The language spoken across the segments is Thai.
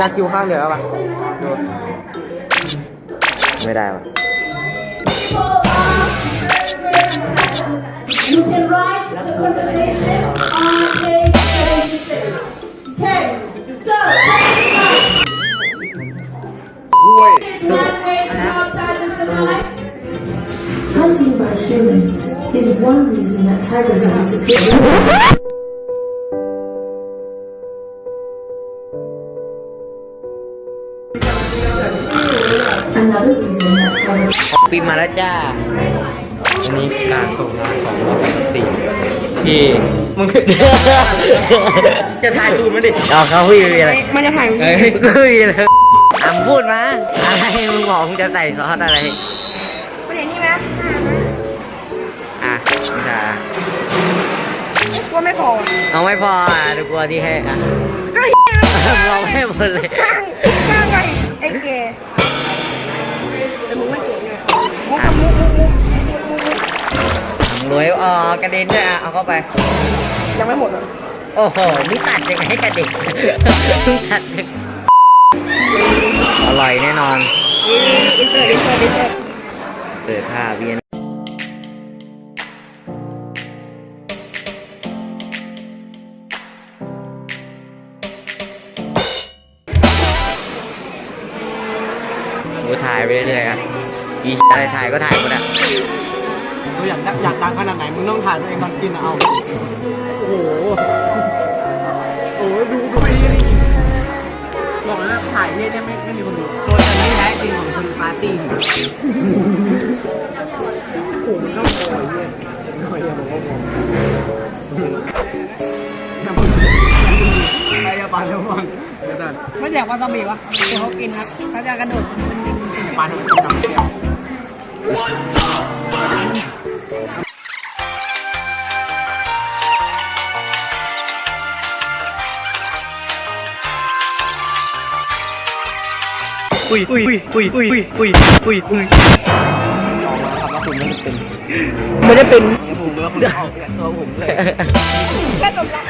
ra คิวข้างเดียวป่ะไม่ได้ป่ะ You can write the conversation on เทเซอร์ห้วย This runway to outside the sunlight. Hunting by humans is one reason that tigers are disappearing. ปีมาแล้วจ้าวันนี้การส่งงาน2 5 4 พี่มึงจะถ่ายตูดมันดิเอาเขาพี่มีอะไรมันจะถ่ายมึงดิไม่มีอะไรอะพูดมาอะไรมึงบอกมึงจะใส่ซอสอะไรประเด็นนี่ไหมอะจ้ากูไม่พอเอาไม่พออะดูกลัวที่แห้อะเราไม่หมดเลย รวยอ๋อกระเด็นด้วยอะเอาเข้าไป ยังไม่หมดเหรอโอ้โห นี่ตัดยังไงให้กระเด็นมึงตัดยังอร่อยแน่นอนอินเตอร์อินเตอร์อินเตอร์เปิดผ้าเวียนกูถ่ายไปเรื่อยๆอะอีอะไรถ่ายก็ถ่ายหมดอะ กูอยากดังอยากดังขนาดไหนมึงต้องถ่ายตัวเองตอนกินอะเอาโอ้โหโอ้โหดูดูไปนี่นี่บอกเลยนะถ่ายเนี่ยเนี่ยไม่ไม่มีคนดูตัวแต่ไม่แท้จริงของคนปาร์ตี้โอ้โหมันต้องโอยเนี่ยโอยเนี่ยบอกว่าโอยไอ้ยาปานแล้วมั้งเดี๋ยวก่อนไม่อยากวาซาบิวะเดี๋ยวเขากินครับเขาจะกระโดดเป็นลิงปานมันจะจับเกี่ยว อุ้ยอุ้ยอุ้ยอุ้ยอุ้ยอุ้ยอุ้ยอุ้ยไม่ได้เป็นผมแล้วคุณออกจากตัวผมเลยแค่ตบละ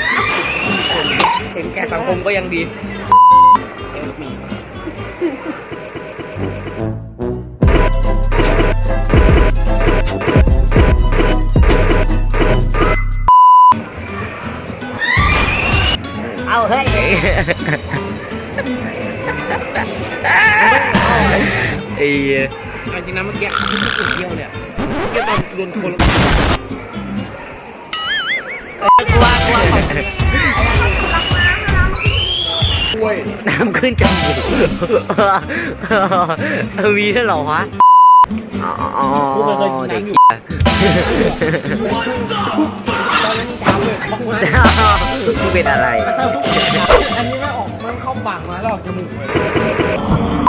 เห็นแก่สังคมก็ยังดี ไอ้จริงนะเมื่อกี้ไม่สุดเที่ยวเลยเดกี้นโดนคนกลัวกลัวน้ำขึ้นจมูกมีเท่หรอวะอ๋อกูเคยกินน้ กูเป็นอะไร อันนี้ไม่ออกมันเข้าปากมาแล้วออกจมูกเลย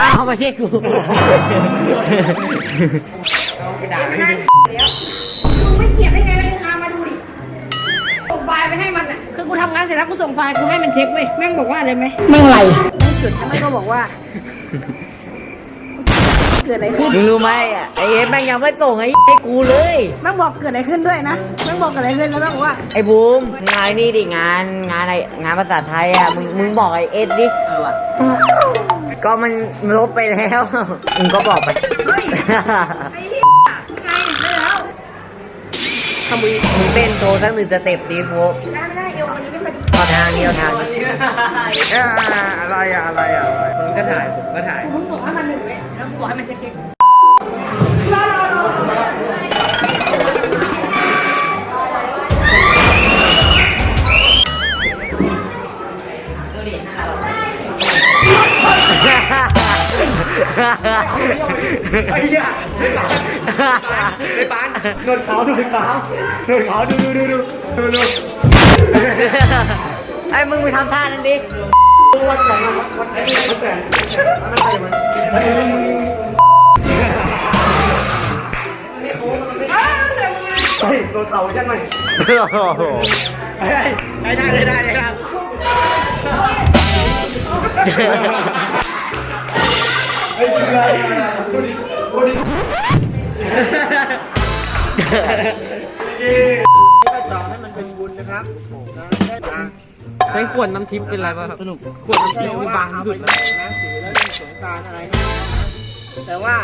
อ้าวไม่ใช่กูมึงไม่ เสร็จแล้วกูส่งไฟล์กูให้มันเช็คเว้ยแม่งบอกว่าอะไรไหมแม่งไรแม่งจุดแล้วแม่งก็บอกว่า เกิดอะไรขึ้นมึงรู้ไหมอะไอ้เอฟแม่งยังไม่ส่งไอ้ให้กูเลย แม่งบอกเกิดอะไรขึ้นด้วยนะแม่งบอกเกิดอะไรขึ้นแล้วแม่งบอกว่าไอ้บูมงานนี่ดิงานงานอะไรงานภาษาไทยอะมึงมึงบอกไอ้เอสดิเออว่ะก็มันลบไปแล้วมึงก็บอกไปเฮ้ยไอ้เหี้ยไงไปแล้วถ้ามึงมึงเต้นโชว์สักหนึ่งสเต็ปดีโฟกได้ไม่ได้เอววันนี้ไม่พอดี เอาทางนี้เอาทางนี้อ่าอะไรอะอะไรอะมึงก็ถ่ายผมก็ถ่าย กูเพิ่งส่งให้มันหนึ่งเว้ยแล้วกูบอกให้มันจะเช็คไอ้เหี้ยไอ้ปานโดขาวโดขาวโดขาว ดูดูดูดูดูดู ไอ้มึงไปทำท่านั่นดิวัดแวัดแวัดแเฮ้ยโดนเต่าใช่ไหมไอ้ได้ได้ได้ครับไอ้เกลือดูดิดูดิ นเป็นบุญนะครับได้ตังค์ใช้ขวดน้ำทิพย์เป็นไรบ้างครับสนุกขวดน้ำทิพย์คือบางที่สุดนะสีแล้วเล่นสงการอะไรนะแต่ว่า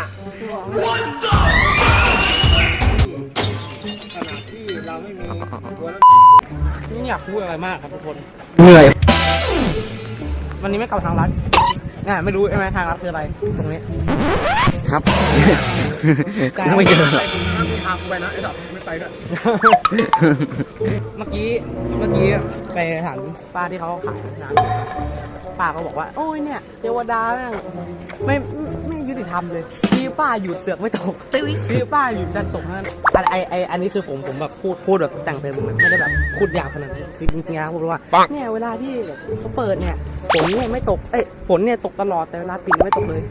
ขณะที่เราไม่มีตัวรถไม่อยากพูดอะไรมากครับทุกคน เหนื่อย วันนี้ไม่กลับทางรัฐน่ะไม่รู้ใช่ไหมทางรัฐคืออะไรตรงนี้ ครับ ไม่เจอหรอกไม่พากูไปนะไอ้ดอกไม่ไปด้วยเมื่อกี้เมื่อกี้ไปถามป้าที่เขาขายน้ำ ป้าก็บอกว่า โอ้ยเนี่ยเทวดาแม่งไม่ไม่ไม่ยุติธรรมเลยพี่ป้าหยุดเสือกไม่ตกพี่ป้าหยุดดันตกนั่นอันไอไออันนี้คือผมผมแบบพูดพูดแบบแต่งเติมนะไม่ได้แบบพูดยาวขนาดนั้นคือจริงๆนะพูดว่าเนี่ยเวลาที่เขาเปิดเนี่ยฝนเนี่ยไม่ตกเอ้ยฝนเนี่ยตกตลอดแต่เวลาปิดไม่ตกเลย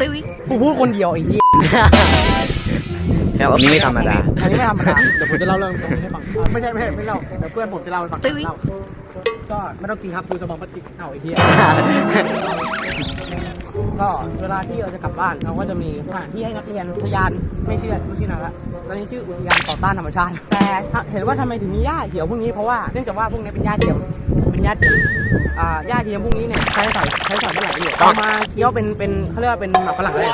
ตึ้ยกูพูดคนเดียวไอ้เหี้ยครับอันนี้ไม่ธรรมดาอันนี้ไม่ธรรมดาเดี๋ยวผมจะเล่าเรื่องตรงนี้ให้ฟังอะไม่ใช่ไม่ใช่ไม่เล่าแต่เพื่อนผมจะเล่าให้ฟังเล่า ก็ไม่ต้องกินครับดูจะมองพลาสติกเอาไอ้เหี้ยก็เวลาที่เราจะกลับบ้านเราก็จะมีสถานที่ให้นักเรียนอุทยานไม่เชื่อไม่ชื่อนะละตอนนี้ชื่ออุทยานต่อต้านธรรมชาติ แต่เห็นว่าทำไมถึงมีหญ้าเขียวพวกนี้เพราะว่าเนื่องจากว่าพวกนี้เป็นหญ้าเทียมเป็นหญ้าเทียมอ่าหญ้าเทียมพวกนี้เนี่ยใช้สอยใช้สอยได้หลายประโยชน์เอามาเคี้ยวเป็นเป็นเขาเรียกว่าเป็นหมากฝรั่งได้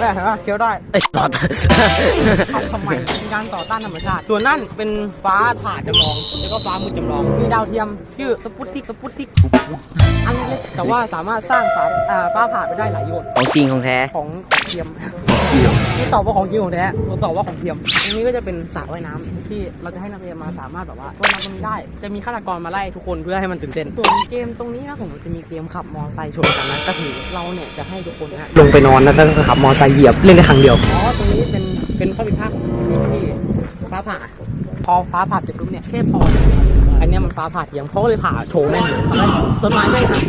ได้เห็นปะเคี้ยวได้เอ้ยหลอดทำทำไมเป็นการต่อต้านธรรมชาติ ส่วนนั่นเป็นฟ้าผ่าจำลอง แล้วก็ฟ้ามืดจำลอง มีดาวเทียม ชื่อสปุตติกสปุตติกอันเล็กๆแต่ว่าสามารถสร้างฟ้าอ่าฟ้าผ่าไปได้หลายโยนของจริงของแท้ของของเทียม นี่ตอบว่าของจริงของแท้ผมตอบว่าของเทียมตรงนี้ก็จะเป็นสระว่ายน้ำที่เราจะให้นักเรียนมาสามารถแบบว่าว่ายน้ำตรงนี้ได้ จะมีฆาตกรมาไล่ทุกคนเพื่อให้มันตื่นเต้นส่วนเกมตรงนี้นะผมจะมีเกมขับมอไซค์ชนกันนะก็คือเราเนี่ยจะให้ทุกคนนะฮะลงไปนอนแล้วก็ขับมอไซค์เหยียบเล่นได้ครั้งเดียวอ๋อตรงนี้เป็นเป็นข้อผิดพลาดของที่ที่ฟ้าผ่าพอฟ้าผ่าเสร็จปุ๊บเนี่ยแค่พออันเนี้ยมันฟ้าผ่าเทียมเขาก็เลยผ่าโชว์แม่งเลยแล้วต้นไม้แม่งหัก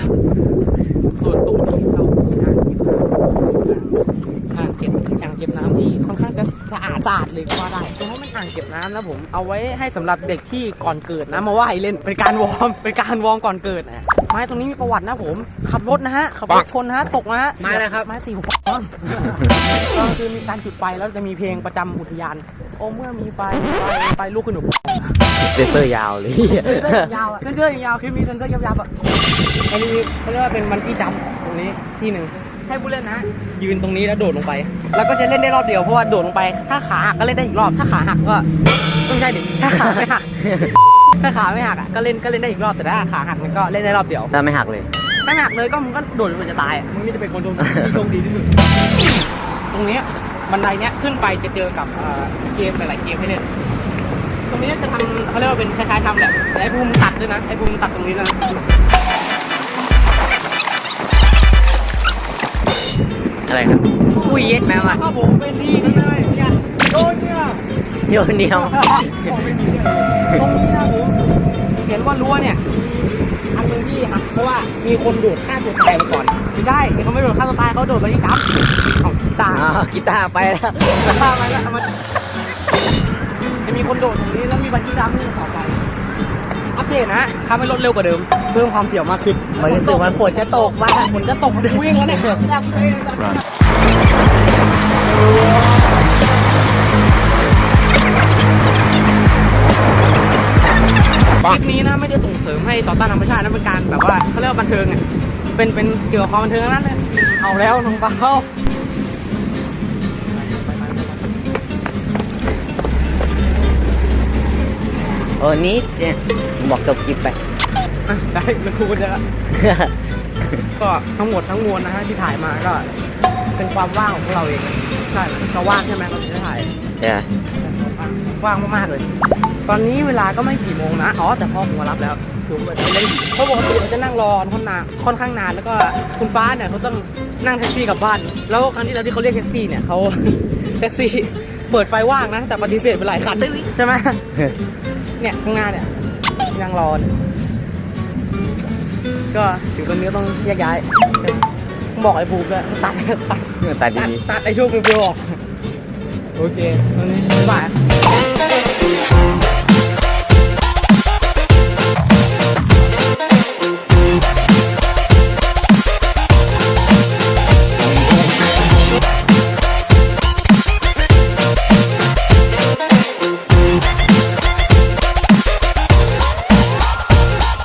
อ่างเก็บน้ำนะผมเอาไว้ให้สำหรับเด็กที่ก่อนเกิดนะมาว่ายเล่นเป็นการวอร์มเป็นการวอร์มก่อนเกิดนะไม้ตรงนี้มีประวัตินะผมขับรถนะฮะขับรถชนนะฮะตกนะฮะไม้อะไรครับไม้ตีหัวป้อนก็คือมีการจุดไฟแล้วจะมีเพลงประจำอุทยาน โอ้เมื่อมีไฟไฟไฟลุกขึ้นหนูเซนเซอร์ยาวเลยเส้นยาวอะเส้นเส้นยาวคลิปนี้เส้นเส้นยาวๆอะอันนี้เขาเรียกว่าเป็นมันที่จำตรงนี้ที่หนึ่ง ให้ผู้เล่นนะ ยืนตรงนี้แล้วโดดลงไป แล้วก็จะเล่นได้รอบเดียวเพราะว่าโดดลงไป ถ้าขาหักก็เล่นได้อีกรอบ ถ้าขาหักก็ไม่ใช่ดิถ้าขาไม่หักถ้าขาไม่หักอะก็เล่นก็เล่นได้อีกรอบแต่ถ้าขาหักมันก็เล่นได้รอบเดียวถ้าไม่หักเลย ถ้าหักเลยก็มันก็โดดจนจะตายอะมึงนี่จะเป็นคนโดนที่โชคดีที่สุด ตรงเนี้ยบันไดเนี้ยขึ้นไปจะเจอกับเอ่อเกมหลายๆเกมให้เล่นตรงนี้จะทำเขาเรียกว่าเป็นคล้ายๆทำแบบแต่ไอ้ภูมิตัดด้วยนะไอ้ภูมิตัดตรงนี้นะ อะไรครับ อุ้ยเย็ดแมวอะก็ผมเป็นดีนี่เลยเนี่ยโดนเนี่ยโยนเดียวตรงนี้นะผมเห็นว่ารั้วเนี่ยอันหนึงที่หักเพราะว่ามีคนโดดฆ่าตัวตายมาก่อนไม่ได้เขาไม่โดดฆ่าตัวตายเขาโดดไปที่จับของตาอ้าวกีตาร์ไปแล้วตามันแล้วมันจะมีคนโดดตรงนี้แล้วมีบันที่จับนี่ต่อไป อัปเดตนะทำให้รถเร็วกว่าเดิม เพิ่มความเสี่ยวมากขึ้นมันรู้สึกว่าฝนจะตกบ้างฝนจะตกมันวิ่งแล้วเนี่ยคลิปนี้นะไม่ได้ส่งเสริมให้ต่อต้านธรรมชาตินะเป็นการแบบว่าเขาเรียกว่าบันเทิงอะเป็นเป็นเกี่ยวกับความบันเทิงทั้งนั้นเลยเอาแล้วน้องเปา ออนี้เจ๊บอกจบคลิปไป อะได้มันคูณแล้ว ก็ทั้งหมดทั้งมวลนะฮะที่ถ่ายมาก็ เป็นความว่างของพวกเราเองใช่เราว่างใช่ไหมเราถึงได้ถ่าย เนี่ยว่างมากๆเลย ตอนนี้เวลาก็ไม่กี่โมงนะ อ๋อ แต่พ่อผมมารับแล้วคือว่าจะเล่นเพราะปกติเราจะนั่งรอค่อนนานค่อนข้างนาน แล้วก็คุณฟ้าเนี่ยเขาต้องนั่งแท็กซี่กลับบ้าน แล้วครั้งที่แล้วที่เขาเรียกแท็กซี่เนี่ยเขา แท็กซี่เปิดไฟว่างนะ แต่ปฏิเสธไปหลายคันใช่ไหม เนี่ยข้างหน้าเนี่ยนั่งรอนก็ถึงตรงนี้ก็ต้องแยกย้ายบอกไอ้ภูกเลยตัดตัดตัดดีตัดไอ้ช่วงเปรี้ยออกโอเคตอนนี้บ่าย